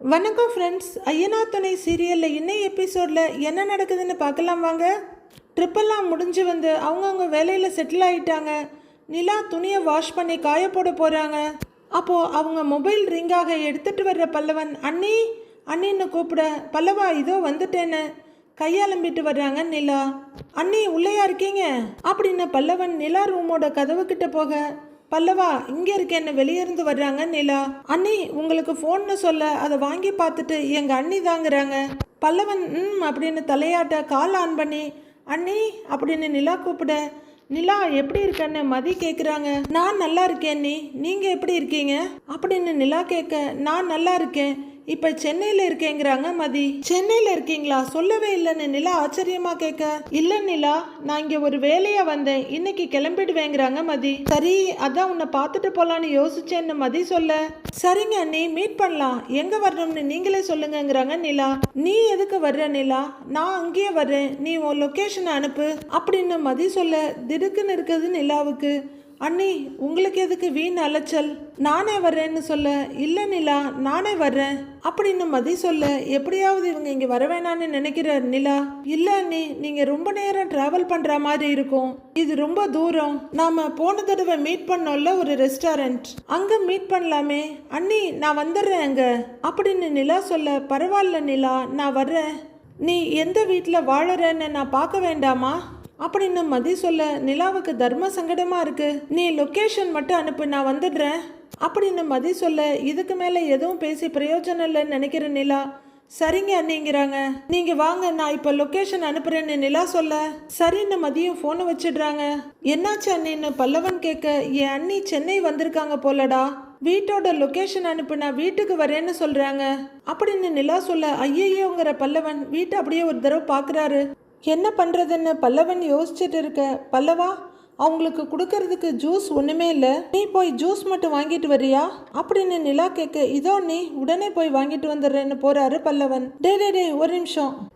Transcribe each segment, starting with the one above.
வணக்கம் ஃப்ரெண்ட்ஸ் ஐயனா துணை சீரியலில் இன்னும் எபிசோடில் என்ன நடக்குதுன்னு பார்க்கலாம் வாங்க. ட்ரிப்பெல்லாம் முடிஞ்சு வந்து அவங்கவுங்க வேலையில் செட்டில் ஆகிட்டாங்க நிலா துணியை வாஷ் பண்ணி காய போட போகிறாங்க அப்போது அவங்க மொபைல் ரிங்காக எடுத்துகிட்டு வர்ற பல்லவன் அண்ணி அண்ணின்னு கூப்பிட பல்லவா இதோ வந்துட்டேன்னு. கையாலம்பிட்டு வர்றாங்க நிலா. அண்ணி உள்ளேயா இருக்கீங்க? அப்படின்னு பல்லவன் நிலா ரூமோட கதவு கிட்ட போக பல்லவா இங்க இருக்கேன்னு வெளியிருந்து வர்றாங்க நிலா? அண்ணி உங்களுக்கு ஃபோன்னு சொல்ல அதை வாங்கி பார்த்துட்டு எங்கள் அண்ணி தாங்கிறாங்க. பல்லவன் ம் அப்படின்னு தலையாட்ட கால் ஆன் பண்ணி அண்ணி அப்படின்னு நிலா கூப்பிட நிலா எப்படி இருக்கன்னு மதி கேட்குறாங்க நான் நல்லா இருக்கேன் நீ நீங்கள் எப்படி இருக்கீங்க? அப்படின்னு நிலா கேட்க நான் நல்லா இருக்கேன். இப்போ சென்னையில் இருக்கேங்கிறாங்க மதி. சென்னையில் இருக்கீங்களா? சொல்லவே இல்லைன்னு நிலா ஆச்சரியமா கேட்க. இல்லை நிலா நான் இங்கே ஒரு வேலையா வந்தேன். இன்னைக்கு கிளம்பிடுவேங்கிறாங்க மதி. சரி அதான் உன்னை பார்த்துட்டு போலான்னு யோசிச்சேன்னு மதி சொல்ல. சரிங்க நீ மீட் பண்ணலாம். எங்க வரணும்னு நீங்களே சொல்லுங்கங்கிறாங்க நிலா. நீ எதுக்கு வர்ற நிலா? நான் அங்கேயே வர்றேன். நீ உன் லொக்கேஷன் அனுப்பு. அப்படின்னு மதி சொல்ல திடுக்குன்னு இருக்குது நிலாவுக்கு. அண்ணி உங்களுக்கு எதுக்கு வீண் அலைச்சல்? நானே வர்றேன்னு சொல்ல இல்லை நிலா நானே வர்றேன். அப்படின்னு மதி சொல்ல எப்படியாவது இவங்க இங்கே வர வேணான்னு நினைக்கிற நிலா. இல்லை அண்ணி நீங்கள் ரொம்ப நேரம் ட்ராவல் பண்ணுற மாதிரி இருக்கும். இது ரொம்ப தூரம். நாம் போன தடவை மீட் பண்ணோம்ல ஒரு ரெஸ்டாரண்ட் அங்கே மீட் பண்ணலாமே. அண்ணி நான் வந்துடுறேன் அங்கே. அப்படின்னு நிலா சொல்ல பரவாயில்ல நிலா நான் வர்றேன். நீ எந்த வீட்டில் வாழறன்னு நான் பார்க்க வேண்டாமா? அப்படின்னு மதி சொல்ல நிலாவுக்கு தர்ம சங்கடமா இருக்கு. நீ லொக்கேஷன் மட்டும் அனுப்பு நான் வந்துடுறேன். அப்படின்னு மதி சொல்ல இதுக்கு மேலே எதுவும் பேசி பிரயோஜனம் இல்லைன்னு நினைக்கிற நிலா சரிங்க அண்ணிங்கிறாங்க. நீங்க வாங்க நான் இப்போ லொக்கேஷன் அனுப்புறேன்னு நிலா சொல்ல சரின்னு மதியம் ஃபோனை வச்சிடுறாங்க. என்னாச்சு அண்ணின்னு பல்லவன் கேட்க என் அண்ணி சென்னை வந்திருக்காங்க போலடா. வீட்டோட லொக்கேஷன் அனுப்பு நான் வீட்டுக்கு வரேன்னு சொல்றாங்க. அப்படின்னு நிலா சொல்ல ஐயையோங்கிற பல்லவன் வீட்டை அப்படியே ஒரு தடவை பார்க்குறாரு என்ன பண்ணுறதுன்னு பல்லவன் யோசிச்சுட்டு இருக்க பல்லவா அவங்களுக்கு கொடுக்கறதுக்கு ஜூஸ் ஒன்றுமே இல்லை. நீ போய் ஜூஸ் மட்டும் வாங்கிட்டு வரியா? அப்படின்னு நிலா கேட்க இதோ நீ உடனே போய் வாங்கிட்டு வந்துடுறேன்னு போறாரு பல்லவன். டே டே டே ஒரு நிமிஷம்.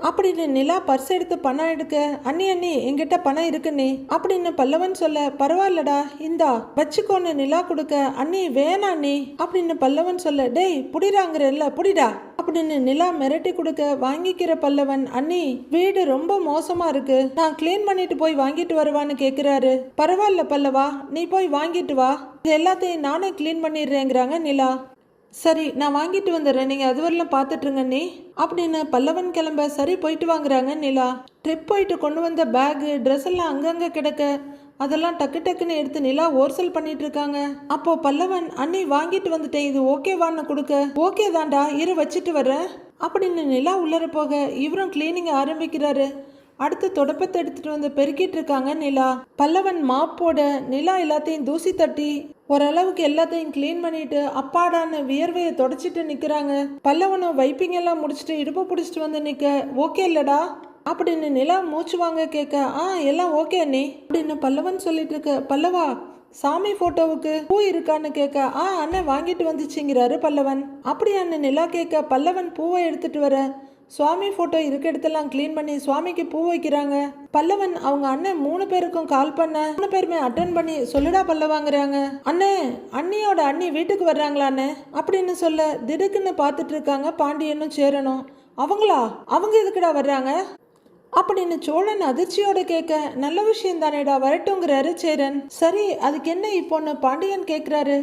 அப்படின்னு நிலா பர்ஸ் எடுத்து பணம் எடுக்க அண்ணி அண்ணி எங்கிட்ட பணம் இருக்குண்ணே அப்படின்னு பல்லவன் சொல்ல பரவாயில்லடா இந்தா வச்சுக்கோன்னு நிலா கொடுக்க அண்ணி வேணா அண்ணி. அப்படின்னு பல்லவன் சொல்ல டேய் புடிடாங்கிறல்ல புடிடா. அப்படின்னு நிலா மிரட்டி கொடுக்க வாங்கிக்கிற பல்லவன் அண்ணி வீடு ரொம்ப மோசமா இருக்கு. நான் க்ளீன் பண்ணிட்டு போய் வாங்கிட்டு வருவான்னு கேக்குறாரு. பரவாயில்ல பல்லவா நீ போய் வாங்கிட்டு வா. இது எல்லாத்தையும் நானே க்ளீன் பண்ணிடுறேங்கிறாங்க நிலா. சரி நான் வாங்கிட்டு வந்துடுறேன். நீங்கள் அதுவரையிலும் பார்த்துட்ருங்கண்ணே அப்படின்னு பல்லவன் கிளம்ப சரி போயிட்டு வாங்குறாங்க நிலா. ட்ரிப் போயிட்டு கொண்டு வந்த பேகு ட்ரெஸ் எல்லாம் அங்கங்கே கிடக்க. அதெல்லாம் டக்கு டக்குன்னு எடுத்து நிலா ஓர்சல் பண்ணிட்டு இருக்காங்க அப்போ பல்லவன் அன்னை வாங்கிட்டு வந்துட்டேன் இது ஓகேவான்னு கொடுக்க. ஓகே தாண்டா இரு வச்சுட்டு வர்றேன். அப்படின்னு நிலா உள்ளர போக இவரும் கிளீனிங் ஆரம்பிக்கிறாரு. அடுத்து தொடப்பத்தை எடுத்துட்டு வந்து பெருக்கிட்டு இருக்காங்க நிலா. பல்லவன் மாப்போட நிலா எல்லாத்தையும் தூசி தட்டி ஓரளவுக்கு எல்லாத்தையும் க்ளீன் பண்ணிட்டு அப்பாடான வியர்வையை தொடச்சிட்டு நிற்கிறாங்க பல்லவனும் வைப்பிங் எல்லாம் முடிச்சுட்டு இடுப்பு பிடிச்சிட்டு வந்து நிற்க ஓகே இல்லடா அப்படின்னு நிலா மூச்சு வாங்க கேட்க ஆ எல்லாம் ஓகே அண்ணி அப்படின்னு பல்லவன் சொல்லிட்டு இருக்க பல்லவா சாமி போட்டோவுக்கு பூ இருக்கான்னு கேட்க ஆ அண்ணன் வாங்கிட்டு வந்துச்சுங்கிறாரு பல்லவன். அப்படியான நிலா கேட்க பல்லவன் பூவை எடுத்துட்டு வர சுவாமி ஃபோட்டோ இருக்க இடத்தெல்லாம் க்ளீன் பண்ணி சுவாமிக்கு பூ வைக்கிறாங்க. பல்லவன் அவங்க அண்ணன் மூணு பேருக்கும் கால் பண்ண மூணு பேருமே அட்டன் பண்ணி சொல்லுடா பல்லவாங்கிறாங்க. அண்ணே அண்ணியோட அண்ணி வீட்டுக்கு வர்றாங்களாண்ணே அப்படின்னு சொல்ல திடுக்குன்னு பார்த்துட்டு இருக்காங்க பாண்டியனும் சேரணும் அவங்களா? அவங்க எதுக்குடா வர்றாங்க? அப்படின்னு சோழன் அதிர்ச்சியோட கேட்க நல்ல விஷயம் தானேடா வரட்டுங்கிறாரு சேரன். சரி அதுக்கு என்ன இப்போன்னு பாண்டியன் கேட்குறாரு.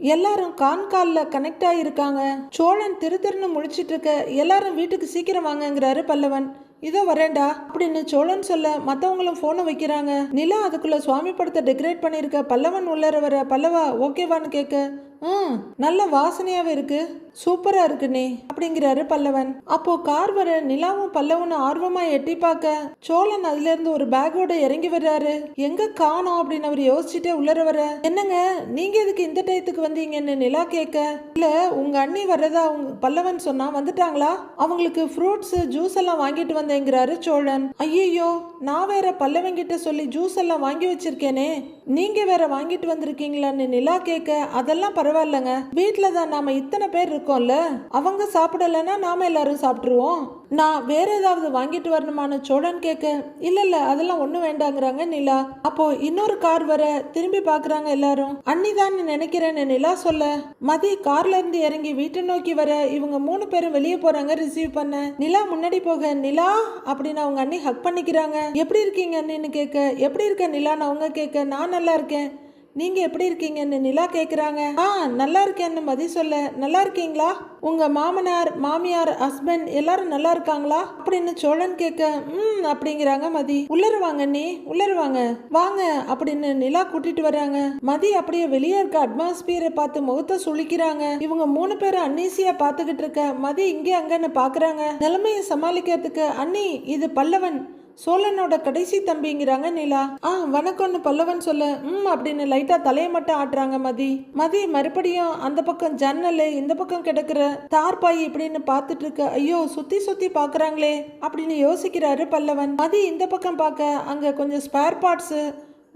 எல்லாரும் கான் காலில் கனெக்ட் ஆகியிருக்காங்க சோழன் திரு திருன்னு முழிச்சிட்டு இருக்க எல்லாரும் வீட்டுக்கு சீக்கிரம் வாங்கங்கிறாரு பல்லவன். இதோ வரேண்டா அப்படின்னு சோழன் சொல்ல மற்றவங்களும் ஃபோனை வைக்கிறாங்க. நிலா அதுக்குள்ள சுவாமி படத்தை டெக்கரேட் பண்ணியிருக்க பல்லவன் உள்ளர வர பல்லவா ஓகேவான்னு கேட்க ம் நல்ல வாசனையாவே இருக்கு. சூப்பரா இருக்கு அப்படிங்கிறாரு பல்லவன். அப்போ கார் வர நிலாவும் பல்லவனும் ஆர்வமா எட்டி பார்க்க சோழன் அதுல இருந்து ஒரு பேக்கோட இறங்கி வர்றாரு. எங்க காணோம் அப்படின்னு அவர் யோசிச்சுட்டே உள்ளர வர. என்னங்க நீங்க எதுக்கு இந்த டயத்துக்கு வந்தீங்கன்னு நிலா கேட்க. இல்ல உங்க அண்ணி வர்றதா உங்க பல்லவன் சொன்னா வந்துட்டாங்களா? அவங்களுக்கு ஃப்ரூட்ஸ் ஜூஸ் எல்லாம் வாங்கிட்டு வந்தேங்கிறாரு சோழன். ஐயோ நான் வேற பல்லவன் கிட்ட சொல்லி ஜூஸ் எல்லாம் வாங்கி வச்சிருக்கேனே. நீங்க வேற வாங்கிட்டு வந்திருக்கீங்களான்னு நிலா கேட்க அதெல்லாம் பரவாயில்லைங்க. வீட்டில் தான் நாம இத்தனை பேர் இருக்கோம்ல. அவங்க சாப்பிடலைன்னா நாம எல்லாரும் சாப்பிட்ருவோம் நான் வேற ஏதாவது வாங்கிட்டு வரணுமான்னு சோழன் கேட்க இல்ல இல்ல அதெல்லாம் ஒண்ணும் வேண்டாங்கிறாங்க நிலா. அப்போ இன்னொரு கார் வர திரும்பி பாக்குறாங்க எல்லாரும். அன்னிதான் நினைக்கிறேன்னு நிலா சொல்ல மதி கார்ல இருந்து இறங்கி வீட்டை நோக்கி வர இவங்க மூணு பேரும் வெளியே போறாங்க ரிசீவ் பண்ண. நிலா முன்னாடி போக. நிலா? அப்படின்னு அவங்க அண்ணி ஹக் பண்ணிக்கிறாங்க. எப்படி இருக்கீங்க அண்ணின்னு கேட்க. எப்படி இருக்க நிலான்னு அவங்க கேட்க நான் நல்லா இருக்கேன். நீங்க எப்படி இருக்கீங்கன்னு நிலா கேக்குறாங்க. ஆ நல்லா இருக்கேன்னு மதி சொல்ல. நல்லா இருக்கீங்களா? உங்க மாமனார் மாமியார் ஹஸ்பண்ட் எல்லாரும் நல்லா இருக்காங்களா? அப்படின்னு சோழன் கேட்க ம் அப்படிங்கிறாங்க மதி. உள்ளருவாங்க நீ உள்ளருவாங்க வாங்க. அப்படின்னு நிலா கூட்டிட்டு வர்றாங்க. மதி அப்படியே வெளியே இருக்க அட்மாஸ்பியரை பார்த்து முகத்தை சுளிக்கிறாங்க. இவங்க மூணு பேரும் அன்னீசியா பார்த்துக்கிட்டு இருக்க மதி இங்கே அங்கன்னு பாக்குறாங்க. நிலைமையை சமாளிக்கிறதுக்கு அண்ணி இது பல்லவன். சோழனோட கடைசி தம்பிங்கிறாங்க நிலா. ஆ வணக்கம்னு பல்லவன் சொல்ல ம் அப்படின்னு லைட்டா தலையை மட்டும் ஆட்டுறாங்க மதி. மதி மறுபடியும் அந்த பக்கம் ஜன்னல் இந்த பக்கம் கிடக்குற தார்பாய் இப்படின்னு பார்த்துட்டு இருக்க ஐயோ சுத்தி சுத்தி பாக்குறாங்களே அப்படின்னு யோசிக்கிறாரு பல்லவன். மதி இந்த பக்கம் பார்க்க அங்க கொஞ்சம் ஸ்பேர் பார்ட்ஸ்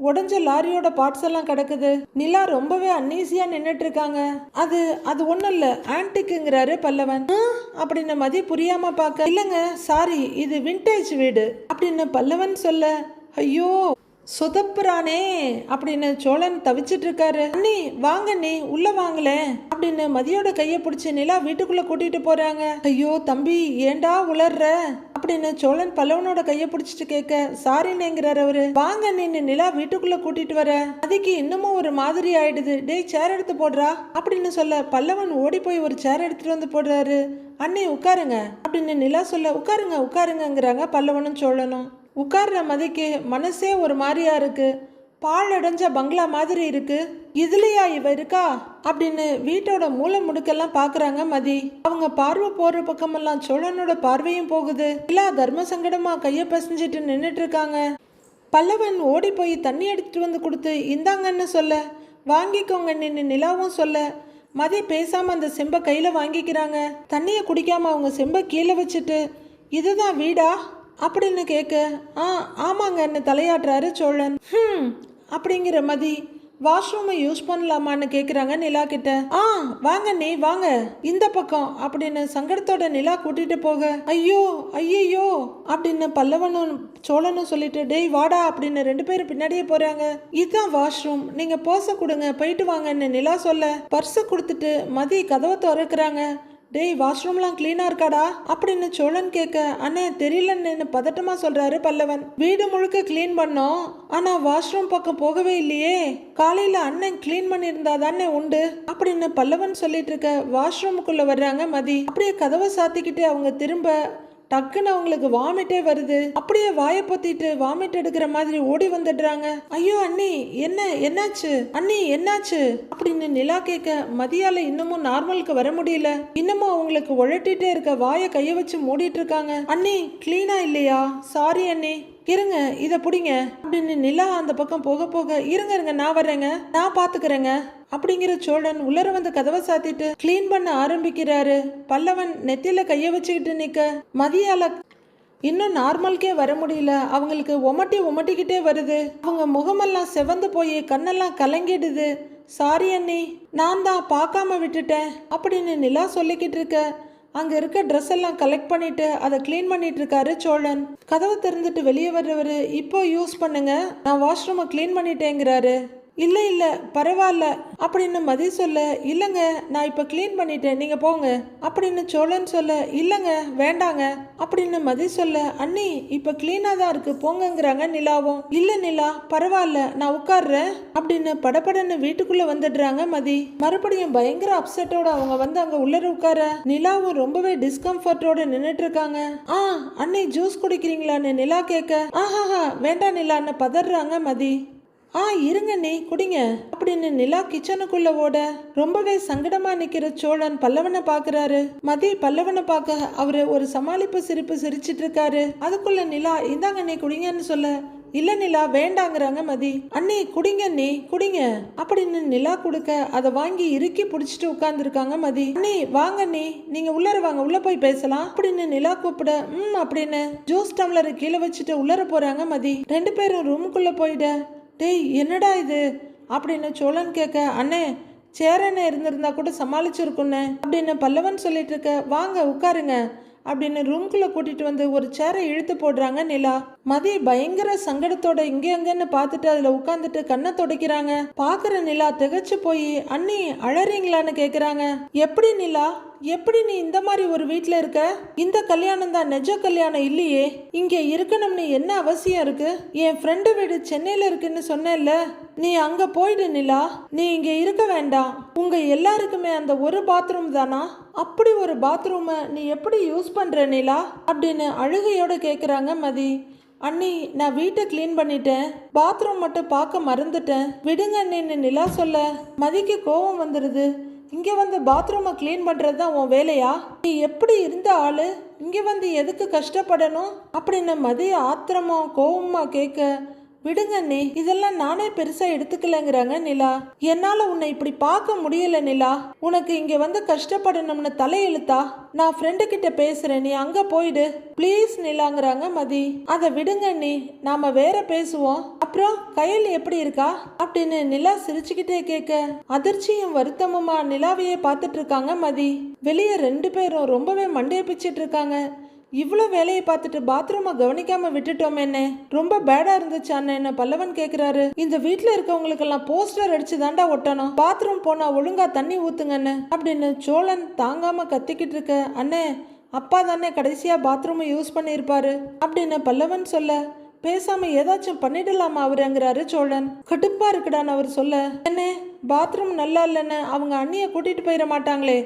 உடஞ்ச லாரியோட பார்ட்ஸ் எல்லாம் கிடக்குது. நிலா ரொம்பவே அன்னீசியா நின்னுட்டு இருக்காங்க அது அது ஒன்றும் இல்லை. ஆன்டிக்குங்கிறாரு பல்லவன். அப்படின்னு மதி புரியாம பார்க்க இல்லங்க சாரி இது விண்டேஜ் வீடு. அப்படின்னு பல்லவன் சொல்ல ஐயோ சொதப்புறானே அப்படின்னு சோழன் தவிச்சிட்டு இருக்காரு அண்ணி வாங்க நீ உள்ள வாங்கல அப்படின்னு மதியோட கையை பிடிச்சி நிலா வீட்டுக்குள்ள கூட்டிட்டு போறாங்க. ஐயோ தம்பி ஏண்டா உளர்ற? அப்படின்னு சோழன் பல்லவனோட கைய பிடிச்சிட்டு கேட்க சாரினேங்கிறாரு அவரு. வாங்க நின்னு நிலா வீட்டுக்குள்ள கூட்டிட்டு வர. அதுக்கு இன்னமும் ஒரு மாதிரி ஆயிடுது. டேய் சேர் எடுத்து போடுறா. அப்படின்னு சொல்ல பல்லவன் ஓடி போய் ஒரு சேர் எடுத்துட்டு வந்து போடுறாரு. அண்ணே உட்காருங்க. அப்படின்னு நிலா சொல்ல உட்காருங்க உட்காருங்கங்கிறாங்க பல்லவனும் சோழனும். உட்கார்ற மதிக்கு மனசே ஒரு மாதிரியா இருக்கு. பாழடைஞ்ச பங்களா மாதிரி இருக்கு. இதுலயா இவ இருக்கா? அப்படின்னு வீட்டோட மூளை முடுக்கெல்லாம் பாக்குறாங்க மதி. அவங்க பார்வை போற பக்கமெல்லாம் சோழனோட பார்வையும் போகுது. இல்ல தர்ம சங்கடமா கைய பசஞ்சிட்டு நின்றுட்டு இருக்காங்க. பல்லவன் ஓடி போய் தண்ணி எடுத்துட்டு வந்து கொடுத்து இந்தாங்கன்னு சொல்ல. வாங்கிக்கோங்க நின்று நிலாவும் சொல்ல. மதி பேசாம அந்த செம்பை கையில வாங்கிக்கிறாங்க. தண்ணியை குடிக்காம அவங்க செம்பை கீழே வச்சுட்டு இதுதான் வீடா? அப்படின்னு கேட்க ஆ ஆமாங்கன்னு தலையாட்டுறாரு சோழன். ஹம் அப்படிங்கிற மதி வாஷ்ரூமை யூஸ் பண்ணலாமான்னு கேட்குறாங்க நிலா கிட்ட. ஆ வாங்க நீ வாங்க. இந்த பக்கம் அப்படின்னு சங்கடத்தோட நிலா கூட்டிட்டு போக ஐயோ ஐயையோ அப்படின்னு பல்லவனும் சோழனும் சொல்லிட்டு டேய் வாடா அப்படின்னு ரெண்டு பேரும் பின்னாடியே போறாங்க. இதுதான் வாஷ்ரூம். நீங்க பர்ஸை கொடுங்க போயிட்டு வாங்கன்னு நிலா சொல்ல பர்ஸை கொடுத்துட்டு மதி கதவை திறக்கிறாங்க. டேய் வாஷ்ரூம்லாம் கிளீனாக இருக்காடா? அப்படின்னு சோழன் கேட்க அண்ணே தெரியலன்னு பதட்டமாக சொல்கிறாரு பல்லவன். வீடு முழுக்க க்ளீன் பண்ணோம். ஆனால் வாஷ்ரூம் பக்கம் போகவே இல்லையே. காலையில் அண்ணன் க்ளீன் பண்ணியிருந்தா தானே உண்டு? அப்படின்னு பல்லவன் சொல்லிட்டு இருக்க வாஷ்ரூமுக்குள்ளே வர்றாங்க மதி. அப்படியே கதவை சாத்திக்கிட்டு அவங்க திரும்ப டக்குன்னு அவங்களுக்கு வாமிட்டே வருது. அப்படியே வாயை பொத்திட்டு வாமிட் எடுக்கிற மாதிரி ஓடி வந்துடுறாங்க. ஐயோ அண்ணி என்ன என்னாச்சு? அண்ணி என்னாச்சு? அப்படின்னு நிலா கேட்க மதியால இன்னமும் நார்மலுக்கு வர முடியல. இன்னமும் அவங்களுக்கு உழட்டிட்டே இருக்க வாயை கைய வச்சு மூடிட்டு இருக்காங்க. அண்ணி கிளீனா இல்லையா? சாரி அண்ணி. இருங்க இதை பிடிங்க. அப்படின்னு நிலா அந்த பக்கம் போக போக இருங்க இருங்க நான் வர்றேங்க நான் பாத்துக்கிறேங்க அப்படிங்கிற சோழன் உள்ளர வந்து கதவை சாத்திட்டு க்ளீன் பண்ண ஆரம்பிக்கிறாரு. பல்லவன் நெத்தியில கைய வச்சுக்கிட்டு நிக்க மதியால இன்னும் நார்மலுக்கே வர முடியல. அவங்களுக்கு ஒமட்டி ஒமட்டிக்கிட்டே வருது. அவங்க முகமெல்லாம் செவந்து போய் கண்ணெல்லாம் கலங்கிடுது. சாரி அண்ணி நான் தான் பார்க்காம விட்டுட்டேன் அப்படின்னு நிலா சொல்லிக்கிட்டு இருக்க அங்க இருக்க ட்ரெஸ் எல்லாம் கலெக்ட் பண்ணிட்டு அதை க்ளீன் பண்ணிட்டு இருக்காரு சோழன். கதவை திறந்துட்டு வெளியே வர்றவரு இப்போ யூஸ் பண்ணுங்க. நான் வாஷ்ரூமை க்ளீன் பண்ணிட்டேங்கிறாரு. இல்லை இல்லை பரவாயில்ல அப்படின்னு மதி சொல்ல இல்லைங்க நான் இப்போ க்ளீன் பண்ணிட்டேன் நீங்கள் போங்க. அப்படின்னு சோழன் சொல்ல இல்லைங்க வேண்டாங்க. அப்படின்னு மதி சொல்ல அண்ணி இப்போ க்ளீனாக தான் இருக்கு போங்கங்கிறாங்க நிலாவும். இல்லை நிலா பரவாயில்ல நான் உட்காடுறேன் அப்படின்னு படபடன்னு வீட்டுக்குள்ளே வந்துடுறாங்க மதி மறுபடியும் பயங்கர அப்செட்டோட அவங்க வந்து அங்கே உள்ளர உட்கார நிலாவும் ரொம்பவே டிஸ்கம்ஃபர்ட்டோட நின்றுட்டு இருக்காங்க ஆ அண்ணி ஜூஸ் குடிக்கிறீங்களான்னு நிலா கேட்க ஆஹாஹா வேண்டாம் நிலான்னு பதறாங்க மதி ஆ இருங்க நீ குடிங்க. அப்படின்னு நிலா கிச்சனுக்குள்ள ஓட ரொம்பவே சங்கடமா நிக்கிற சோழன் பல்லவனை பாக்குறாரு. மதி பல்லவனை பார்க்க அவரு ஒரு சமாளிப்பு சிரிப்பு சிரிச்சிட்டு இருக்காரு. அதுக்குள்ள நிலா இந்தாங்க நீ குடிங்கன்னு சொல்ல இல்ல நிலா வேண்டாங்கிறாங்க மதி. அண்ணி குடிங்க நீ குடிங்க. அப்படின்னு நிலா கொடுக்க அதை வாங்கி இறுக்கி பிடிச்சிட்டு உட்கார்ந்துருக்காங்க மதி. அண்ணி வாங்க நீ நீங்க உள்ளர வாங்க உள்ள போய் பேசலாம். அப்படின்னு நிலா கூப்பிட ம் அப்படின்னு ஜூஸ் டம்ளரை கீழே வச்சுட்டு உள்ளர போறாங்க மதி. ரெண்டு பேரும் ரூமுக்குள்ள போயிட டேய் என்னடா இது? அப்படின்னு சோழன் கேட்க அண்ணே சேரனை இருந்திருந்தா கூட சமாளிச்சிருக்குண்ணே அப்படின்னு பல்லவன் சொல்லிட்டு இருக்க வாங்க உட்காருங்க அப்படின்னு ரூம்குள்ளே கூட்டிட்டு வந்து ஒரு சேரை இழுத்து போடுறாங்க நிலா. மதி பயங்கர சங்கடத்தோட இங்கே அங்கன்னு பார்த்துட்டு அதில் உட்காந்துட்டு கண்ணை துடைக்கிறாங்க. பார்க்குற நிலா திகைச்சு போய் அண்ணி அழறீங்களான்னு கேட்குறாங்க எப்படி நிலா? எப்படி நீ இந்த மாதிரி ஒரு வீட்டில் இருக்க? இந்த கல்யாணம் தான் நெஜ கல்யாணம் இல்லையே. இங்கே இருக்கணும்னு என்ன அவசியம் இருக்கு? என் ஃப்ரெண்டு வீடு சென்னையில் இருக்குன்னு சொன்னேன்ல. நீ அங்க போயிடு நிலா. நீ இங்க இருக்க வேண்டாம். உங்க எல்லாருக்குமே அந்த ஒரு பாத்ரூம் தானா? அப்படி ஒரு பாத்ரூமை நீ எப்படி யூஸ் பண்ற நிலா? அப்படின்னு அழுகையோட கேக்குறாங்க மதி. அண்ணி நான் வீட்டை க்ளீன் பண்ணிட்டேன். பாத்ரூம் மட்டும் பார்க்க மறந்துட்டேன். விடுங்க அண்ணின்னு நிலா சொல்ல. மதிக்கு கோபம் வந்துடுது இங்கே வந்து பாத்ரூமை க்ளீன் பண்ணுறது தான் உன் வேலையா? நீ எப்படி இருந்த ஆள்? இங்கே வந்து எதுக்கு கஷ்டப்படணும்? அப்படின்னு மதிய ஆத்திரமா கோவமாக கேட்க விடுங்க அண்ணே இதெல்லாம் நானே பெருசா எடுத்துக்கலங்கிறாங்க நிலா. என்னால உன்னை இப்படி பார்க்க முடியல நிலா. உனக்கு இங்க வந்து கஷ்டப்படணும்னு தலையெழுத்தா? நான் ஃப்ரெண்டு கிட்ட பேசுறேன் நீ அங்க போயிடு. ப்ளீஸ் நிலாங்கிறாங்க மதி. அதை விடுங்க நீ நாம வேற பேசுவோம். அப்புறம் கையில் எப்படி இருக்கா? அப்படின்னு நிலா சிரிச்சுக்கிட்டே கேட்க அதிர்ச்சியும் வருத்தமுமா நிலாவையே பார்த்துட்டு இருக்காங்க மதி. வெளியே ரெண்டு பேரும் ரொம்பவே மண்டைய பிச்சிட்டு இருக்காங்க. இவ்வளோ வேலையை பார்த்துட்டு பாத்ரூமை கவனிக்காம விட்டுட்டோமே என்ன ரொம்ப பேடா இருந்துச்சு அண்ணன் பல்லவன் கேக்குறாரு. இந்த வீட்டில் இருக்கவங்களுக்கெல்லாம் போஸ்டர் அடிச்சு தாண்டா ஒட்டணும். பாத்ரூம் போனா ஒழுங்கா தண்ணி ஊத்துங்கன்னு அப்படின்னு சோழன் தாங்காம கத்திக்கிட்டு இருக்க அண்ணே அப்பா தானே கடைசியா பாத்ரூமை யூஸ் பண்ணியிருப்பாரு அப்படின்னு பல்லவன் சொல்ல பேசாம ஏதாச்சும் பண்ணிடலாமா அவருங்கிறாரு சோழன். கடுப்பா இருக்குடான்னு அவர் சொல்ல என்ன பாத்ரூம் நல்லா இல்லைன்னு அவங்க அண்ணிய கூட்டிட்டு போயிட மாட்டாங்களே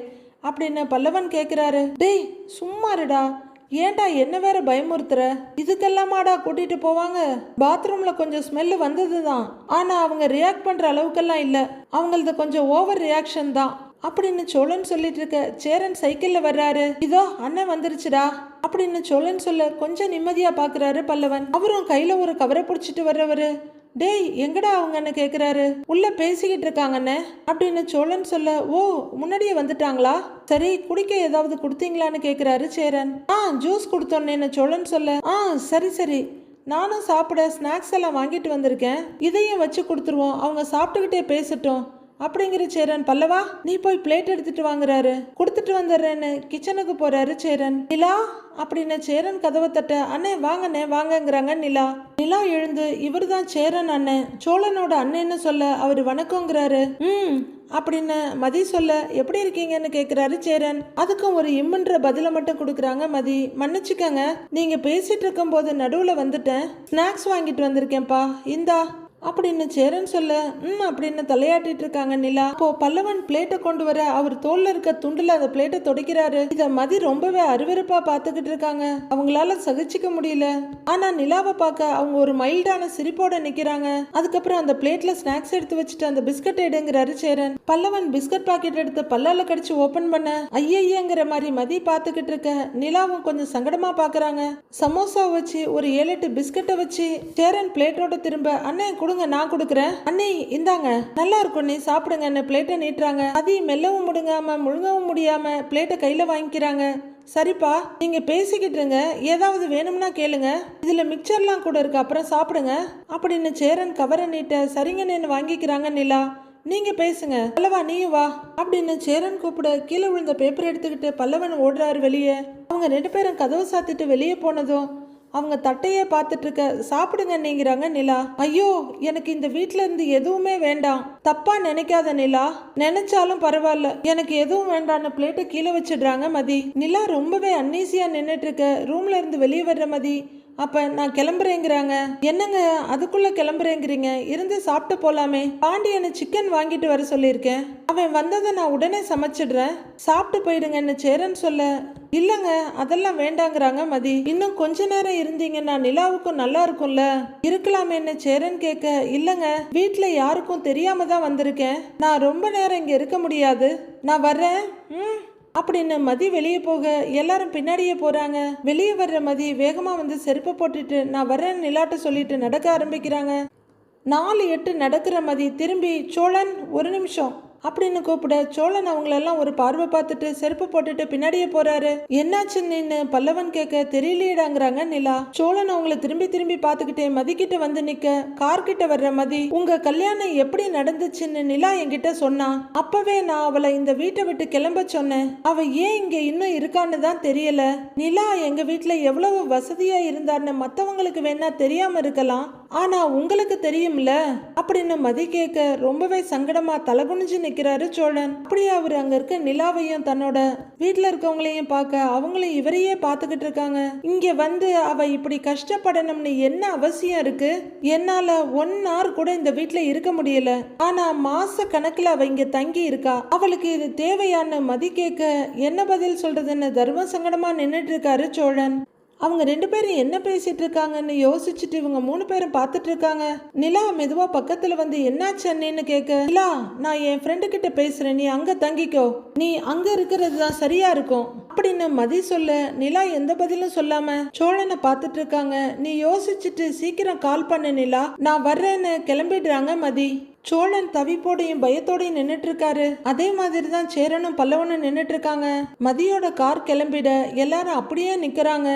அப்படின்னு பல்லவன் கேக்குறாரு. டேய் சும்மா இருடா. ஏன்டா என்ன வேற பயமுறுத்துற? இதுக்கெல்லாமாடா கூட்டிட்டு போவாங்க? பாத்ரூம்ல கொஞ்சம் ஸ்மெல் வந்ததுதான். ஆனா அவங்க ரியாக்ட் பண்ற அளவுக்கெல்லாம் இல்ல. அவங்களது கொஞ்சம் ஓவர் ரியாக்ஷன் தான். அப்படின்னு சோழன் சொல்லிட்டு இருக்க சேரன் சைக்கிள்ல வர்றாரு. இதோ அண்ணன் வந்துருச்சுடா. அப்படின்னு சோழன் சொல்ல கொஞ்சம் நிம்மதியா பாக்குறாரு பல்லவன். அவரும் கையில ஒரு கவரை பிடிச்சிட்டு வர்றவரு. டேய் எங்கடா அவங்கன்னு கேக்குறாரு? உள்ள பேசிக்கிட்டு இருக்காங்கண்ணே. அப்படின்னு சோழன் சொல்ல ஓ முன்னாடியே வந்துட்டாங்களா? சரி குடிக்க ஏதாவது கொடுத்தீங்களான்னு கேக்குறாரு சேரன். ஆ ஜூஸ் கொடுத்தோன்னேன்னு சோழன் சொல்ல ஆ சரி சரி. நானும் சாப்பிட ஸ்நாக்ஸ் எல்லாம் வாங்கிட்டு வந்திருக்கேன். இதையும் வச்சு கொடுத்துருவோம். அவங்க சாப்பிட்டுக்கிட்டே பேசட்டும். அப்படிங்கிற சேரன் பல்லவா நீ போய் பிளேட் எடுத்துட்டு வாங்குறாரு. கொடுத்துட்டு வந்துடுறேன்னு கிச்சனுக்கு போறாரு சேரன். நிலா? அப்படின்னு சேரன் கதவை தட்ட அண்ணே வாங்கண்ணே வாங்கங்கிறாங்க நிலா. நிலா எழுந்து இவர்தான் சேரன் அண்ணன் சோழனோட அண்ணன்னு சொல்ல அவர் வணக்கங்கிறாரு. ம் அப்படின்னு மதி சொல்ல எப்படி இருக்கீங்கன்னு கேக்குறாரு சேரன். அதுக்கும் ஒரு இம்முன்ற பதில மட்டும் கொடுக்குறாங்க மதி. மன்னிச்சுக்கங்க நீங்க பேசிட்டு இருக்கும்போது நடுவுல வந்துட்டேன். ஸ்நாக்ஸ் வாங்கிட்டு வந்திருக்கேன்ப்பா. இந்தா. அப்படின்னு சேரன் சொல்ல? ம் அப்படின்னு தலையாட்டிட்டு இருக்காங்க நிலா? அப்போ பல்லவன் பிளேட்டை கொண்டு வர அவர் தோல்ல இருக்க துண்டுல அந்த பிளேட்டை துடைக்கிறாரு. இத மதி ரொம்பவே அருவருப்பா பார்த்துக்கிட்டு இருக்காங்க. அவங்களால சகிச்சுக்க முடியல. ஆனா நிலாவை பார்க்க அவங்க ஒரு மைல்டான சிரிப்போட நிக்கிறாங்க. அதுக்கப்புறம் அந்த பிளேட்ல ஸ்நாக்ஸ் எடுத்து வச்சுட்டு அந்த பிஸ்கட் எடுங்கிறாரு சேரன். பல்லவன் பிஸ்கட் பாக்கெட் எடுத்து பல்லால கடிச்சு ஓபன் பண்ண ஐயங்கிற மாதிரி மதி பார்த்துக்கிட்டு இருக்க. நிலாவும் கொஞ்சம் சங்கடமா பாக்குறாங்க சமோசா வச்சு ஒரு ஏழு எட்டு பிஸ்கட்டை வச்சு சேரன் பிளேட்டோட திரும்ப அண்ணன் கொடு கொடுங்க நான் கொடுக்குறேன். அண்ணே இந்தாங்க. நல்லா இருக்கும் நீ சாப்பிடுங்கன்னு பிளேட்டை நீட்டுறாங்க. அதி மெல்லவும் முடுங்காம முழுங்கவும் முடியாம பிளேட்டை கையில வாங்கிக்கிறாங்க. சரிப்பா நீங்க பேசிக்கிட்டு இருங்க. ஏதாவது வேணும்னா கேளுங்க. இதுல மிக்சர்லாம் கூட இருக்கு அப்புறம் சாப்பிடுங்க. அப்படின்னு சேரன் கவரை நீட்ட சரிங்கன்னு வாங்கிக்கிறாங்க நிலா. நீங்க பேசுங்க. பல்லவா நீயும் வா. அப்படின்னு சேரன் கூப்பிட கீழே விழுந்த பேப்பர் எடுத்துக்கிட்டு பல்லவன் ஓடுறாரு வெளியே. அவங்க ரெண்டு பேரும் கதவை சாத்திட்டு வெளியே போனதும் அவங்க தட்டையே பார்த்துட்டு இருக்க சாப்பிடுங்க நீங்கிறாங்க நிலா. ஐயோ எனக்கு இந்த வீட்ல இருந்து எதுவுமே வேண்டாம். தப்பா நினைக்காத நிலா. நினைச்சாலும் பரவாயில்ல. எனக்கு எதுவும் வேண்டான்னு பிளேட்டை கீழே வச்சிடுறாங்க மதி. நிலா ரொம்பவே அன்னீசியா நின்றுட்டு இருக்க ரூம்ல இருந்து வெளியே வர்ற மதி அப்போ நான் கிளம்புறேங்கிறாங்க. என்னங்க அதுக்குள்ளே கிளம்புறேங்கிறீங்க? இருந்து சாப்பிட்டு போகலாமே பாண்டியனு சிக்கன் வாங்கிட்டு வர சொல்லியிருக்கேன். அவன் வந்ததை நான் உடனே சமைச்சிடுறேன். சாப்பிட்டு போயிடுங்கன்னு சேரன் சொல்ல. இல்லைங்க அதெல்லாம் வேண்டாங்கிறாங்க மதி. இன்னும் கொஞ்ச நேரம் இருந்தீங்கன்னா நிலாவுக்கும் நல்லா இருக்கும்ல. இருக்கலாமேன்னு சேரன் கேட்க. இல்லைங்க வீட்டில் யாருக்கும் தெரியாம தான் வந்திருக்கேன். நான் ரொம்ப நேரம் இங்கே இருக்க முடியாது. நான் வர்றேன். ம். அப்படின்னு மதி வெளியே போக எல்லாரும் பின்னாடியே போறாங்க. வெளியே வர்ற மதி வேகமா வந்து செருப்பை போட்டுட்டு நான் வர்றேன்னு நிலாட்ட சொல்லிட்டு நடக்க ஆரம்பிக்கிறாங்க. நாலு எட்டு நடக்கிற மதி திரும்பி சோழன் ஒரு நிமிஷம். அப்படின்னு கூப்பிட. சோழன் அவங்களெல்லாம் ஒரு பார்வை பார்த்துட்டு செருப்பு போட்டுட்டு பின்னாடியே போறாரு. என்னாச்சு நின்னு? பல்லவன் கேட்க தெரியலையேடாங்கிறாங்க நிலா. சோழன் அவங்கள திரும்பி திரும்பி பார்த்துக்கிட்டே மதிக்கிட்ட வந்து நிக்க. கார் கிட்ட வர்ற மதி உங்க கல்யாணம் எப்படி நடந்துச்சுன்னு நிலா என்கிட்ட சொன்னா. அப்பவே நான் அவளை இந்த வீட்டை விட்டு கிளம்ப சொன்னேன். அவ ஏன் இங்க இன்னும் இருக்கான்னு தான் தெரியல. நிலா எங்க வீட்டுல எவ்வளவு வசதியா இருந்தார்னு மத்தவங்களுக்கு வேணா தெரியாம இருக்கலாம். ஆனா உங்களுக்கு தெரியும்ல? அப்படின்னு மதி கேட்க ரொம்பவே சங்கடமா தலைகுனிஞ்சு நிக்கிறாரு சோழன். அப்படியே அவர் அங்க இருக்க நிலாவையும் தன்னோட வீட்டில் இருக்கவங்களையும் பார்க்க அவங்களும் இவரையே பார்த்துக்கிட்டு இருக்காங்க. இங்க வந்து அவ இப்படி கஷ்டப்படணும்னு என்ன அவசியம் இருக்கு? என்னால ஒன் ஹவர் கூட இந்த வீட்டில் இருக்க முடியல. ஆனா மாச கணக்குல அவ இங்க தங்கி இருக்கா. அவளுக்கு இது தேவையான மதி கேட்க என்ன பதில் சொல்றதுன்னு தர்ம சங்கடமா நின்றுட்டு இருக்காரு சோழன். அவங்க ரெண்டு பேரும் என்ன பேசிட்டு இருக்காங்கன்னு யோசிச்சுட்டு இவங்க மூணு பேரும் பார்த்துட்டு இருக்காங்க நிலா மெதுவா பக்கத்துல வந்து என்னாச்சு அண்ணின்னு கேட்க நிலா நான் என் ஃப்ரெண்டு கிட்ட பேசுறேன். நீ அங்க தங்கிக்கோ. நீ அங்க இருக்கிறது தான் சரியா இருக்கும். அப்படின்னு மதி சொல்ல நிலா எந்த பதிலும் சொல்லாம சோழனை பார்த்துட்டு இருக்காங்க நீ யோசிச்சுட்டு சீக்கிரம் கால் பண்ண நிலா. நான் வர்றேன்னு கிளம்பிடுறாங்க மதி. சோழன் தவிப்போடையும் பயத்தோடையும் நின்றுட்டு இருக்காரு அதே மாதிரி தான் சேரனும் பல்லவனும் நின்றுட்டு இருக்காங்க மதியோட கார் கிளம்பிட எல்லாரும் அப்படியே நிக்கிறாங்க.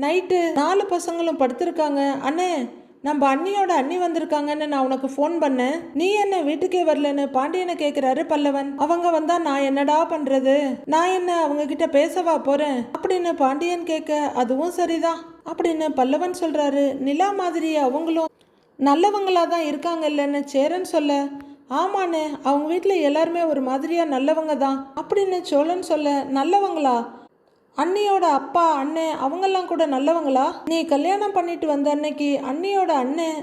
நைட்டு நாலு பசங்களும் படுத்திருக்காங்க. அண்ணே நம்ம அண்ணியோட அண்ணி வந்திருக்காங்கன்னு நான் உனக்கு ஃபோன் பண்ணேன். நீ என்ன வீட்டுக்கே வரலன்னு பாண்டியனை கேட்கிறாரு பல்லவன். அவங்க வந்தா நான் என்னடா பண்றது? நான் என்ன அவங்க கிட்ட பேசவா போறேன்? அப்படின்னு பாண்டியன் கேட்க அதுவும் சரிதான். அப்படின்னு பல்லவன் சொல்றாரு. நிலா மாதிரி அவங்களும் நல்லவங்களா தான் இருக்காங்க இல்லைன்னு சேரன் சொல்ல ஆமாண்ணே அவங்க வீட்டில் எல்லாருமே ஒரு மாதிரியா நல்லவங்க தான். அப்படின்னு சோழன் சொல்ல நல்லவங்களா? அண்ணியோட அப்பா அண்ணன் அவங்கெல்லாம் கூட நல்லவங்களா? நீ கல்யாணம் பண்ணிட்டு வந்த அன்னைக்கு அண்ணியோட அண்ணன்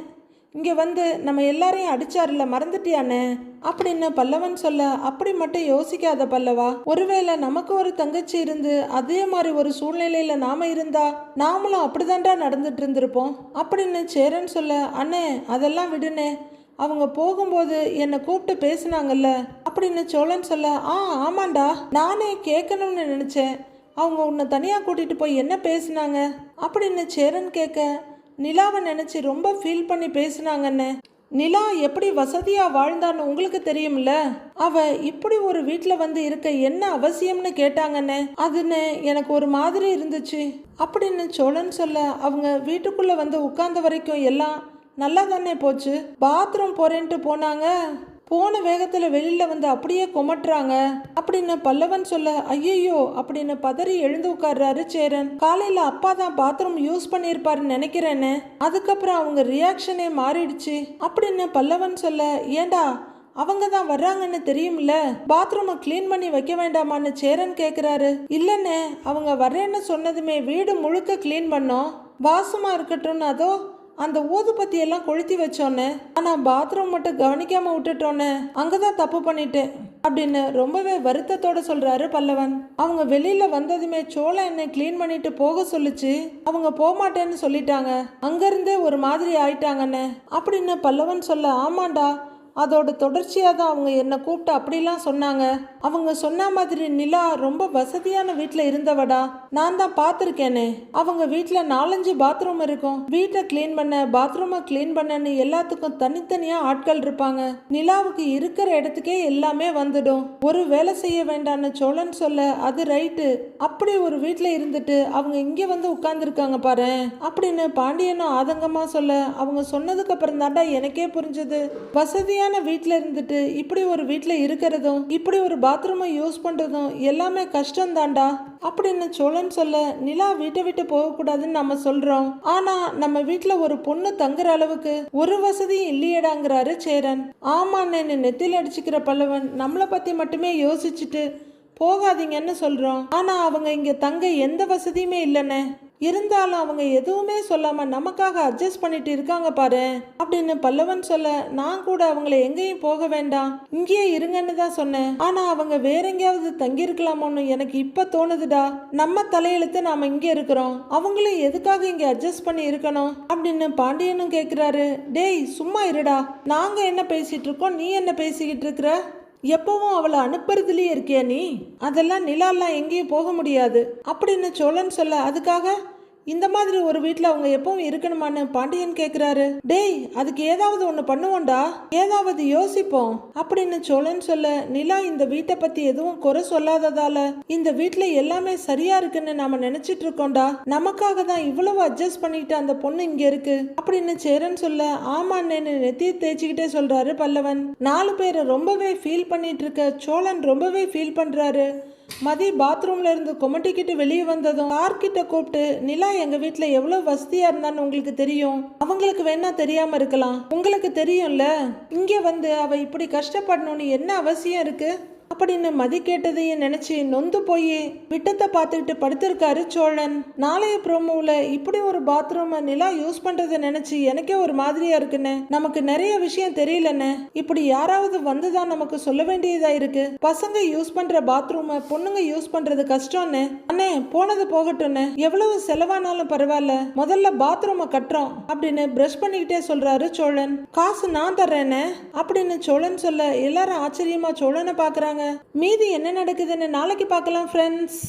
இங்கே வந்து நம்ம எல்லாரையும் அடிச்சாருல மறந்துட்டியானே அப்படின்னு பல்லவன் சொல்ல அப்படி மட்டும் யோசிக்காத பல்லவா? ஒருவேளை நமக்கு ஒரு தங்கச்சி இருந்து அதே மாதிரி ஒரு சூழ்நிலையில நாம இருந்தா நாமளும் அப்படிதான்டா நடந்துட்டு இருந்திருப்போம்? அப்படின்னு சேரன் சொல்ல அண்ணே அதெல்லாம் விடுனே அவங்க போகும்போது என்னை கூப்பிட்டு பேசுனாங்கல்ல? அப்படின்னு சோழன் சொல்ல ஆ ஆமாண்டா. நானே கேட்கணும்னு நினச்சேன். அவங்க உன்னை தனியாக கூட்டிகிட்டு போய் என்ன பேசுனாங்க? அப்படின்னு சேரன் கேட்க நிலாவை நினச்சி ரொம்ப ஃபீல் பண்ணி பேசினாங்கன்னு. நிலா எப்படி வசதியாக வாழ்ந்தான்னு உங்களுக்கு தெரியும்ல? அவ இப்படி ஒரு வீட்டில் வந்து இருக்க என்ன அவசியம்னு கேட்டாங்கன்னு. அதுன்னு எனக்கு ஒரு மாதிரி இருந்துச்சு. அப்படின்னு சோழன் சொல்ல அவங்க வீட்டுக்குள்ளே வந்து உட்கார்ந்த வரைக்கும் எல்லாம் நல்லா தானே போச்சு? பாத்ரூம் போறேன்ட்டு போனாங்க. போன வேகத்தில் வெளியில் வந்து அப்படியே கொமட்டுறாங்க. அப்படின்னு பல்லவன் சொல்ல ஐயையோ அப்படின்னு பதறி எழுந்து உட்கார்றாரு சேரன். காலையில் அப்பா தான் பாத்ரூம் யூஸ் பண்ணியிருப்பாருன்னு நினைக்கிறேன்னு. அதுக்கப்புறம் அவங்க ரியாக்ஷனே மாறிடுச்சு. அப்படின்னு பல்லவன் சொல்ல ஏண்டா அவங்க தான் வர்றாங்கன்னு தெரியும்ல? பாத்ரூமை க்ளீன் பண்ணி வைக்க வேண்டாமான்னு சேரன் கேட்குறாரு இல்லைண்ணே அவங்க வர்றேன்னு சொன்னதுமே வீடு முழுக்க க்ளீன் பண்ணோம். வாசமாக இருக்கட்டும்னு அதோ அந்த ஊதுபத்தி எல்லாம் கொளுத்தி வச்சோன்னே ஆனா பாத்ரூம் மட்டும் கவனிக்காம விட்டுட்டோன்னே அங்கதான் தப்பு பண்ணிட்டேன் அப்படின்னு ரொம்பவே வருத்தத்தோட சொல்றாரு பல்லவன். அவங்க வெளியில வந்ததுமே சோளம் என்னை க்ளீன் பண்ணிட்டு போக சொல்லுச்சு. அவங்க போக மாட்டேன்னு சொல்லிட்டாங்க. அங்கிருந்தே ஒரு மாதிரி ஆயிட்டாங்கன்னு அப்படின்னு பல்லவன் சொல்ல ஆமாண்டா அதோட தொடர்ச்சியாக தான் அவங்க என்னை கூப்பிட்டு அப்படிலாம் சொன்னாங்க. அவங்க சொன்ன மாதிரி நிலா ரொம்ப வசதியான வீட்டில் இருந்தவடா. நான் தான் பார்த்துருக்கேனே. அவங்க வீட்டில் நாலஞ்சு பாத்ரூம் இருக்கும். வீட்டை க்ளீன் பண்ண பாத்ரூமை க்ளீன் பண்ணன்னு எல்லாத்துக்கும் தனித்தனியாக ஆட்கள் இருப்பாங்க. நிலாவுக்கு இருக்கிற இடத்துக்கே எல்லாமே வந்துடும். ஒரு வேலை செய்ய வேண்டான்னு சோழன் சொல்ல அது ரைட்டு அப்படி ஒரு வீட்டில் இருந்துட்டு அவங்க இங்கே வந்து உட்காந்துருக்காங்க பாரு அப்படின்னு பாண்டியனும் ஆதங்கமாக சொல்ல அவங்க சொன்னதுக்கு அப்புறம் தாண்டா எனக்கே புரிஞ்சது. வசதியாக வசதியான வீட்டில் இருந்துட்டு? இப்படி ஒரு வீட்டில் இருக்கிறதும் இப்படி ஒரு பாத்ரூமை யூஸ் பண்ணுறதும் எல்லாமே கஷ்டம் தாண்டா அப்படின்னு சோழன் சொல்ல நிலா வீட்டை விட்டு போகக்கூடாதுன்னு நம்ம சொல்கிறோம் ஆனால் நம்ம வீட்டில் ஒரு பொண்ணு தங்குற அளவுக்கு ஒரு வசதியும் இல்லையடாங்கிறாரு சேரன். ஆமாண்ணேன்னு நெத்தியில் அடிச்சுக்கிற பல்லவன். நம்மளை பற்றி மட்டுமே யோசிச்சுட்டு போகாதீங்கன்னு சொல்கிறோம் ஆனால் அவங்க இங்கே தங்க எந்த வசதியுமே இல்லைண்ணே. இருந்தாலும் அவங்க எதுவுமே சொல்லாமல் நமக்காக அட்ஜஸ்ட் பண்ணிட்டு இருக்காங்க பாரு அப்படின்னு பல்லவன் சொல்ல நான் கூட அவங்கள எங்கேயும் போக வேண்டாம் இங்கேயே இருங்கன்னு தான் சொன்னேன். ஆனால் அவங்க வேற எங்கேயாவது தங்கியிருக்கலாமோன்னு எனக்கு இப்போ தோணுதுடா. நம்ம தலையெழுத்து நாம் இங்கே இருக்கிறோம். அவங்களும் எதுக்காக இங்கே அட்ஜஸ்ட் பண்ணி இருக்கணும்? அப்படின்னு பாண்டியனும் கேட்குறாரு டேய் சும்மா இருடா. நாங்கள் என்ன பேசிகிட்டு இருக்கோம்? நீ என்ன பேசிக்கிட்டு இருக்கிற? எப்பவும் அவளை அனுப்புறதுலயே இருக்கியா நீ? அதெல்லாம் நிலாலாம் எங்கேயும் போக முடியாது. அப்படின்னு சோழன் சொல்ல அதுக்காக இந்த மாதிரி ஒரு வீட்டில் அவங்க எப்பவும் இருக்கணுமான்னு பாண்டியன் கேட்குறாரு டேய் அதுக்கு ஏதாவது ஒன்று பண்ணுவோம்டா. ஏதாவது யோசிப்போம் அப்படின்னு சோழன் சொல்ல நிலா இந்த வீட்டை பற்றி எதுவும் குறை சொல்லாததால இந்த வீட்டில் எல்லாமே சரியா இருக்குன்னு நாம நினைச்சிட்டு இருக்கோம்டா. நமக்காக தான் இவ்வளவு அட்ஜஸ்ட் பண்ணிட்டு அந்த பொண்ணு இங்க இருக்கு அப்படின்னு சேரன் சொல்ல ஆமான்னு நெத்தி தேய்ச்சிக்கிட்டே சொல்றாரு பல்லவன். நாலு பேரை ரொம்பவே ஃபீல் பண்ணிட்டு இருக்க சோழன் ரொம்பவே ஃபீல் பண்றாரு. மதி பாத்ரூம்ல இருந்து கொமட்டிக்கிட்டு வெளியே வந்ததும் கார் கிட்ட கூப்பிட்டு நிலா எங்க வீட்டுல எவ்வளவு வசதியா இருந்தான்னு உங்களுக்கு தெரியும்? அவங்களுக்கு வேணா தெரியாம இருக்கலாம். உங்களுக்கு தெரியும்ல? இங்க வந்து அவ இப்படி கஷ்டப்படணும்னு என்ன அவசியம் இருக்கு? அப்படின்னு மதி கேட்டதையும் நினைச்சு நொந்து போய் விட்டத்தை பார்த்துக்கிட்டு படுத்திருக்காரு சோழன். நாளைய ப்ரோமோவில் இப்படி ஒரு பாத்ரூமை நிலா யூஸ் பண்றதை நினைச்சு எனக்கே ஒரு மாதிரியா இருக்குன்னு நமக்கு நிறைய விஷயம் தெரியலன்னு இப்படி யாராவது வந்துதான் நமக்கு சொல்ல வேண்டியதா இருக்கு? பசங்க யூஸ் பண்ற பாத்ரூமை பொண்ணுங்க யூஸ் பண்றது கஷ்டம்னு அண்ணே போனது போகட்டும்னு எவ்வளவு செலவானாலும் பரவாயில்ல. முதல்ல பாத்ரூமை கட்டுறோம் அப்படின்னு பிரஷ் பண்ணிக்கிட்டே சொல்றாரு சோழன். காசு நான் தர்றேன்னு அப்படின்னு சோழன் சொல்ல எல்லாரும் ஆச்சரியமா சோழனை மீதி என்ன நடக்குதுன்னு நாளைக்கு பார்க்கலாம் ஃப்ரெண்ட்ஸ்